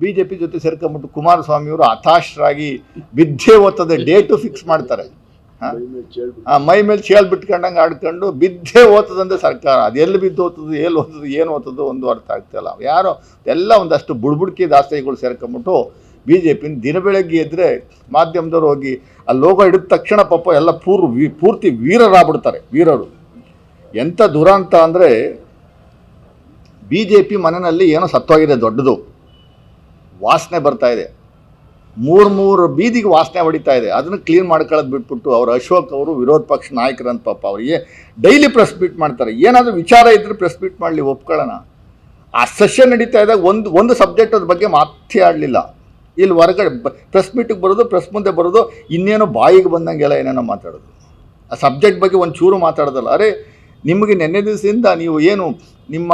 B J P ಜೊತೆ ಸೇರ್ಕೊಂಬಿಟ್ಟು ಕುಮಾರಸ್ವಾಮಿಯವರು ಹತಾಶರಾಗಿ ಬಿದ್ದೇ ಓದ್ತದೆ date fix ಮಾಡ್ತಾರೆ. ಮೈ ಮೇಲೆ ಚೇಳ್ ಬಿಟ್ಕೊಂಡಂಗೆ ಆಡ್ಕೊಂಡು ಬಿದ್ದೇ ಓದ್ತದಂತೆ ಸರ್ಕಾರ. ಅದು ಎಲ್ಲಿ ಬಿದ್ದು ಓದ್ತದೆ ಎಲ್ಲಿ ಓದ್ತದೆ ಏನು ಓದ್ತದೋ ಒಂದು ಅರ್ಥ ಆಗ್ತಿಲ್ಲ ಯಾರೋ ಎಲ್ಲ ಒಂದಷ್ಟು ಬುಡ್ಬುಡ್ಕಿ ದಾಸ್ತಾಯಿಗಳು ಸೇರ್ಕೊಂಬಿಟ್ಟು ಬಿ ಜೆ ಪಿನ ದಿನ ಬೆಳಗ್ಗೆ ಎದ್ದರೆ ಮಾಧ್ಯಮದವ್ರು ಹೋಗಿ ಆ ಲೋಗೋ ಹಿಡಿದ ತಕ್ಷಣ ಪಾಪ ಎಲ್ಲ ಪೂರ್ ಪೂರ್ತಿ ವೀರರಾಗ್ಬಿಡ್ತಾರೆ ವೀರರು. ಎಂಥ ದುರಂತ ಅಂದರೆ ಬಿ ಜೆ ಪಿ ಮನೆಯಲ್ಲಿ ಏನೋ ಸತ್ತೋಗಿದೆ ದೊಡ್ಡದು. ವಾಸನೆ ಬರ್ತಾ ಇದೆ. ಮೂರು ಮೂರು ಬೀದಿಗೆ ವಾಸನೆ ಹೊಡಿತಾ ಇದೆ. ಅದನ್ನು ಕ್ಲೀನ್ ಮಾಡ್ಕೊಳ್ಳೋದು ಬಿಟ್ಬಿಟ್ಟು ಅವರು ಅಶೋಕ್ ಅವರು ವಿರೋಧ ಪಕ್ಷ ನಾಯಕರಂತ ಪಾಪ ಅವರಿಗೆ ಡೈಲಿ ಪ್ರೆಸ್ ಮೀಟ್ ಮಾಡ್ತಾರೆ. ಏನಾದರೂ ವಿಚಾರ ಇದ್ದರೆ ಪ್ರೆಸ್ ಮೀಟ್ ಮಾಡಲಿ, ಒಪ್ಕೊಳ್ಳೋಣ. ಆ ಸೆಷನ್ ನಡೀತಾ ಇದ್ದಾಗ ಒಂದು ಒಂದು ಸಬ್ಜೆಕ್ಟ್ ಅದ್ರ ಬಗ್ಗೆ ಮಾತೇ ಆಡಲಿಲ್ಲ. ಇಲ್ಲಿ ಹೊರಗಡೆ ಪ್ರೆಸ್ ಮೀಟಿಗೆ ಬರೋದು ಪ್ರೆಸ್ ಮುಂದೆ ಬರೋದು, ಇನ್ನೇನೋ ಬಾಯಿಗೆ ಬಂದಂಗೆಲ್ಲ ಏನೇನೋ ಮಾತಾಡೋದು. ಆ ಸಬ್ಜೆಕ್ಟ್ ಬಗ್ಗೆ ಒಂದು ಚೂರು ಮಾತಾಡೋದಲ್ಲ. ಅರೆ, ನಿಮಗೆ ನೆನ್ನೆ ದಿವಸದಿಂದ ನೀವು ಏನು ನಿಮ್ಮ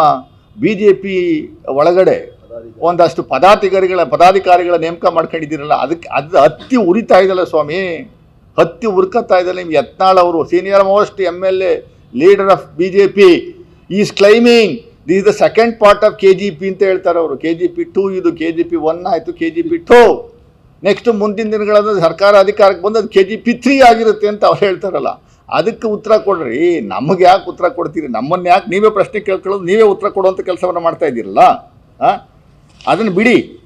ಬಿ ಜೆ ಪಿ ಒಳಗಡೆ ಒಂದಷ್ಟು ಪದಾಧಿಕಾರಿಗಳ ಪದಾಧಿಕಾರಿಗಳ ನೇಮಕ ಮಾಡ್ಕೊಂಡಿದ್ದೀರಲ್ಲ, ಅದಕ್ಕೆ ಅದು ಹತ್ತಿ ಉರಿತಾ ಇದಲ್ಲ ಸ್ವಾಮಿ. ಹತ್ತಿ ಉರ್ಕತ್ತಾ ಇದ್ದಲ್ಲ ನಿಮ್ಗೆ ಯತ್ನಾಳ್ ಅವರು, senior most M L A, leader of B J P is claiming this the second part of K G P ಅಂತ ಹೇಳ್ತಾರೆ ಅವರು. ಕೆ ಜಿ ಪಿ ಟೂ ಇದು ಕೆ ಜಿ ಪಿ ಒನ್ ಆಯಿತು K G P two next ಮುಂದಿನ ದಿನಗಳಂದ್ರೆ ಸರ್ಕಾರ ಅಧಿಕಾರಕ್ಕೆ ಬಂದು ಅದು ಕೆ ಜಿ ಪಿ ತ್ರೀ ಆಗಿರುತ್ತೆ ಅಂತ ಅವ್ರು ಹೇಳ್ತಾರಲ್ಲ. ಅದಕ್ಕೆ ಉತ್ತರ ಕೊಡ್ರಿ. ನಮಗೆ ಯಾಕೆ ಉತ್ತರ ಕೊಡ್ತೀರಿ? ನಮ್ಮನ್ನು ಯಾಕೆ ನೀವೇ ಪ್ರಶ್ನೆ ಕೇಳ್ಕೊಳ್ಳೋದು, ನೀವೇ ಉತ್ತರ ಕೊಡುವಂಥ ಕೆಲಸವನ್ನು ಮಾಡ್ತಾ ಇದ್ದೀರಲ್ಲ? ಹಾಂ ಅದನ್ನು ಬಿಡಿ.